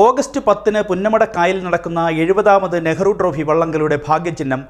August പത്തിന് പുന്നമടക്കായൽ നടക്കുന്ന എഴുപതാമത് നെഹ്റു ട്രോഫി വള്ളംകളിയുടെ ഭാഗ്യചിഹ്നം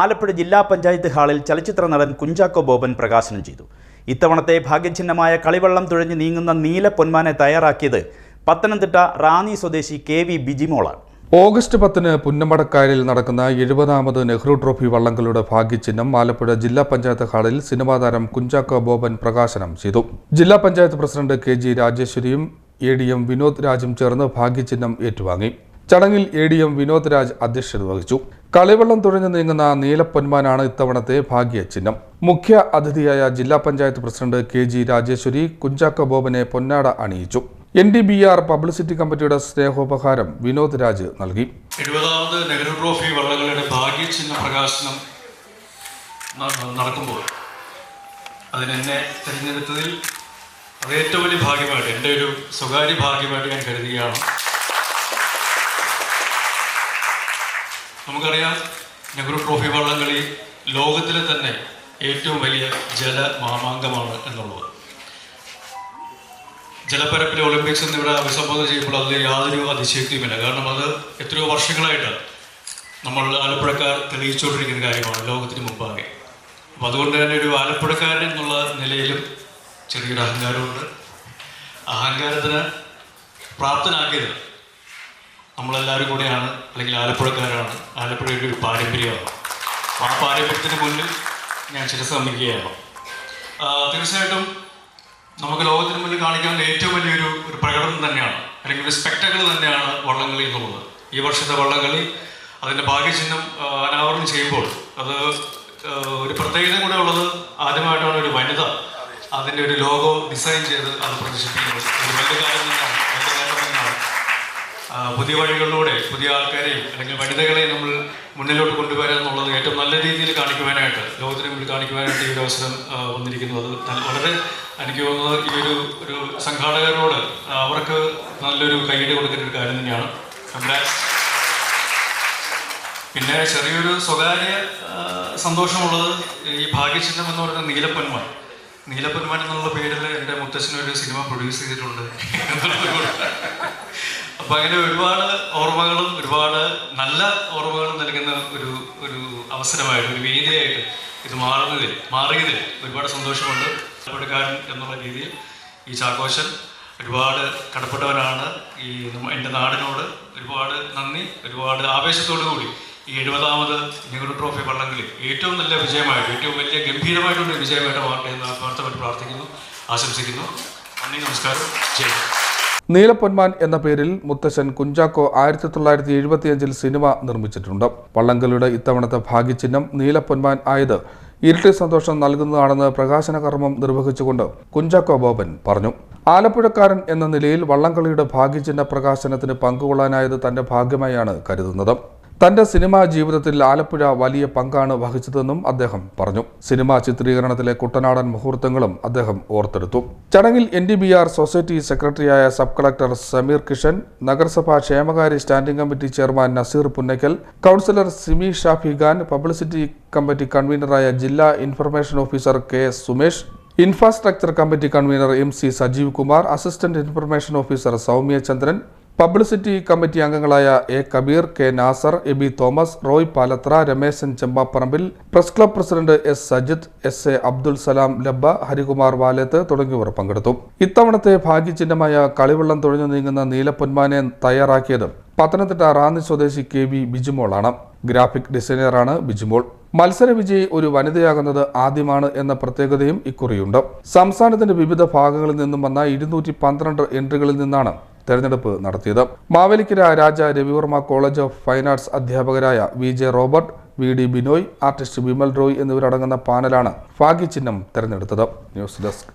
ആലപ്പുഴ ജില്ലാ പഞ്ചായത്ത് ഹാളിൽ ചലച്ചിത്ര നടൻ കുഞ്ചാക്കോ ബോബൻ പ്രകാശനം ചെയ്തു. ഇത്തവണത്തെ ഭാഗ്യചിഹ്നമായ കളിവള്ളം തുഴഞ്ഞ് നീങ്ങുന്ന നീല പൊന്മാനെ തയ്യാറാക്കിയത് പത്തനംതിട്ട റാന്നി സ്വദേശി കെ വി ബിജിമോളാണ്. ഓഗസ്റ്റ് പത്തിന് പുന്നമടക്കായലിൽ നടക്കുന്ന എഴുപതാമത് നെഹ്റു ട്രോഫി വള്ളംകളിയുടെ ഭാഗ്യചിഹ്നം ആലപ്പുഴ ജില്ലാ പഞ്ചായത്ത് ഹാളിൽ സിനിമാ താരം കുഞ്ചാക്കോ ബോബൻ പ്രകാശനം ചെയ്തു. ജില്ലാ പഞ്ചായത്ത് പ്രസിഡന്റ് കെ ജി രാജേശ്വരിയും എ ഡി എം വിനോദ് രാജും ചേർന്ന് ഭാഗ്യചിഹ്നം ഏറ്റുവാങ്ങി. ചടങ്ങിൽ A D M Vinod Raj അധ്യക്ഷത വഹിച്ചു. കളിവെള്ളം തുഴഞ്ഞു നീങ്ങുന്ന നീലപ്പൊന്മാനാണ് ഇത്തവണത്തെ ഭാഗ്യചിഹ്നം. മുഖ്യ അതിഥിയായ ജില്ലാ panchayat president K G Rajeshwari Kunchacko ബോബനെ പൊന്നാട അണിയിച്ചു. N D B R publicity കമ്മിറ്റിയുടെ സ്നേഹോപഹാരം വിനോദ് രാജ് നൽകി. എഴുപതാമത് നെഹ്റു ട്രോഫി വള്ളങ്ങളുടെ ഭാഗ്യചിഹ്ന പ്രകാശനം നടക്കുമ്പോൾ അതിനെന്നെ തിരഞ്ഞെടുത്തതിൽ അത് ഏറ്റവും വലിയ ഭാഗ്യമായിട്ട് എന്റെ ഒരു സ്വകാര്യ ഭാഗ്യമായിട്ട് ഞാൻ കരുതുകയാണ്. നമുക്കറിയാം നെഹ്റു ട്രോഫി വള്ളംകളി ലോകത്തിലെ തന്നെ ഏറ്റവും വലിയ ജല മാമാങ്കമാണ് എന്നുള്ളത്. ജലപ്പരപ്പിലെ ഒളിമ്പിക്സ് എന്നിവിടെ അഭിസംബോധന ചെയ്യുമ്പോൾ അതിൽ യാതൊരു അതിശയക്തിയുമില്ല കാരണം അത് എത്രയോ വർഷങ്ങളായിട്ട് നമ്മൾ ആലപ്പുഴക്കാർ തെളിയിച്ചുകൊണ്ടിരിക്കുന്ന കാര്യമാണ് ലോകത്തിന് മുമ്പാകെ. അപ്പോൾ അതുകൊണ്ട് തന്നെ ഒരു ആലപ്പുഴക്കാരൻ എന്നുള്ള നിലയിലും ചെറിയൊരു അഹങ്കാരമുണ്ട്. അഹങ്കാരത്തിന് പ്രാപ്തനാക്കിയത് നമ്മളെല്ലാവരും കൂടെയാണ് അല്ലെങ്കിൽ ആലപ്പുഴക്കാരാണ്. ആലപ്പുഴയുടെ ഒരു പാരമ്പര്യമാണ്. ആ പാരമ്പര്യത്തിന് മുന്നിൽ ഞാൻ ശിരസമിക്കുകയാണ് തീർച്ചയായിട്ടും നമുക്ക് ലോകത്തിന് മുന്നിൽ കാണിക്കാവുന്ന ഏറ്റവും വലിയൊരു ഒരു പ്രകടനം തന്നെയാണ് അല്ലെങ്കിൽ ഒരു സ്പെക്ടക്കിൾ തന്നെയാണ് വള്ളംകളി എന്നുള്ളത് ഈ വർഷത്തെ വള്ളംകളി അതിന്റെ ഭാഗ്യചിഹ്നം അനാവരണം ചെയ്യുമ്പോൾ അത് ഒരു പ്രത്യേകത കൂടെ ഉള്ളത് ആദ്യമായിട്ടാണ് ഒരു വനിത അതിന്റെ ഒരു ലോഗോ ഡിസൈൻ ചെയ്ത് അത് പ്രദർശിപ്പിക്കുന്നത്. പുതിയ വഴികളിലൂടെ പുതിയ ആൾക്കാരെയും അല്ലെങ്കിൽ വനിതകളെ നമ്മൾ മുന്നിലോട്ട് കൊണ്ടുവരിക എന്നുള്ളത് ഏറ്റവും നല്ല രീതിയിൽ കാണിക്കുവാനായിട്ട് ലോകത്തിന് മുന്നിൽ കാണിക്കുവാനായിട്ട് ഈ ഒരു അവസരം വന്നിരിക്കുന്നത്. വളരെ എനിക്ക് തോന്നുന്നത് ഈ ഒരു ഒരു സംഘാടകരോട് അവർക്ക് നല്ലൊരു കൈയ്യടി കൊടുക്കേണ്ട ഒരു കാര്യം തന്നെയാണ്. നമ്മുടെ പിന്നെ ചെറിയൊരു സ്വകാര്യ സന്തോഷമുള്ളത് ഈ ഭാഗ്യചിഹ്നം എന്ന് പറയുന്ന നീലപ്പൊന്മാൻ നീലപ്പൊന്മാൻ എന്നുള്ള പേരിൽ എന്റെ മുത്തച്ഛൻ ഒരു സിനിമ പ്രൊഡ്യൂസ് ചെയ്തിട്ടുണ്ട്. അപ്പൊ അങ്ങനെ ഒരുപാട് ഓർമ്മകളും ഒരുപാട് നല്ല ഓർമ്മകളും നൽകുന്ന ഒരു ഒരു അവസരമായിട്ട് ഒരു വേദിയായിട്ട് ഇത് മാറുന്നതിൽ മാറിയതിൽ ഒരുപാട് സന്തോഷമുണ്ട്. കടപ്പെടുക്കാരൻ എന്നുള്ള രീതിയിൽ ഈ ചാക്കോശൻ ഒരുപാട് കടപ്പെട്ടവനാണ്. ഈ എന്റെ നാടിനോട് ഒരുപാട് നന്ദി ഒരുപാട് ആവേശത്തോടു കൂടി ഈ എഴുപതാമത് നെഹ്റു ട്രോഫി വള്ളംകളി ഏറ്റവും നല്ല വിജയമായിട്ട് ഏറ്റവും വലിയ ഗംഭീരമായിട്ടുള്ള വിജയമായിട്ട് മാറട്ടെ എന്ന് ആത്മാർത്ഥമായിട്ട് പ്രാർത്ഥിക്കുന്നു ആശംസിക്കുന്നു. നന്ദി നമസ്കാരം. ജയ നീലപ്പൊന്മാൻ എന്ന പേരിൽ മുത്തശ്ശൻ കുഞ്ചാക്കോ ആയിരത്തി തൊള്ളായിരത്തി എഴുപത്തിയഞ്ചിൽ സിനിമ നിർമ്മിച്ചിട്ടുണ്ട്. വള്ളംകളിയുടെ ഇത്തവണത്തെ ഭാഗ്യചിഹ്നം നീലപ്പൊന്മാൻ ആയത് ഇരട്ടി സന്തോഷം നൽകുന്നതാണെന്ന് പ്രകാശന കർമ്മം നിർവഹിച്ചുകൊണ്ട് കുഞ്ചാക്കോ ബോബൻ പറഞ്ഞു. ആലപ്പുഴക്കാരൻ എന്ന നിലയിൽ വള്ളംകളിയുടെ ഭാഗ്യചിഹ്ന പ്രകാശനത്തിന് പങ്കുകൊള്ളാനായത് തന്റെ ഭാഗ്യമായാണ് കരുതുന്നത്. തന്റെ സിനിമാ ജീവിതത്തിൽ ആലപ്പുഴ വലിയ പങ്കാണ് വഹിച്ചതെന്നും അദ്ദേഹം പറഞ്ഞു. സിനിമാ ചിത്രീകരണത്തിലെ കുട്ടനാടൻ മുഹൂർത്തങ്ങളും അദ്ദേഹം ഓർത്തെടുത്തു. ചടങ്ങിൽ N D B R society സെക്രട്ടറിയായ സബ് കളക്ടർ സമീർ കിഷൻ നഗരസഭാ ക്ഷേമകാര്യ standing committee chairman Naseer Punnackal councillor Simi Shafi Khan publicity committee കൺവീനറായ ജില്ലാ information officer K Sumesh infrastructure committee convener M C Sajeev Kumar assistant information officer Soumya Chandran publicity committee അംഗങ്ങളായ A Kabeer K Nasser A B Thomas Roy Palathra Rameshan Chembapparambil press club president S Sajith S A Abdul Salam Labba Harikumar Valath തുടങ്ങിയവർ പങ്കെടുത്തു. ഇത്തവണത്തെ ഭാഗ്യചിഹ്നമായ കളിവെള്ളം തുഴഞ്ഞു നീങ്ങുന്ന നീലപ്പൊന്മാനെ തയ്യാറാക്കിയത് പത്തനംതിട്ട റാന്നി സ്വദേശി K V ബിജിമോളാണ്. Graphic ഡിസൈനറാണ് ബിജിമോൾ. മത്സര വിജയി ഒരു വനിതയാകുന്നത് ആദ്യമാണ് എന്ന പ്രത്യേകതയും ഇക്കുറിയുണ്ട്. സംസ്ഥാനത്തിന്റെ വിവിധ ഭാഗങ്ങളിൽ നിന്നും വന്ന ഇരുന്നൂറ്റി പന്ത്രണ്ട് എൻട്രികളിൽ നിന്നാണ് തെരഞ്ഞെടുപ്പ് നടത്തിയത്. Mavelikkara Raja Ravivarma college of fine arts അധ്യാപകരായ V J Robert V D Binoy artist Vimal Roy എന്നിവരടങ്ങുന്ന പാനലാണ് ഭാഗ്യചിഹ്നം തെരഞ്ഞെടുത്തത്. News desk.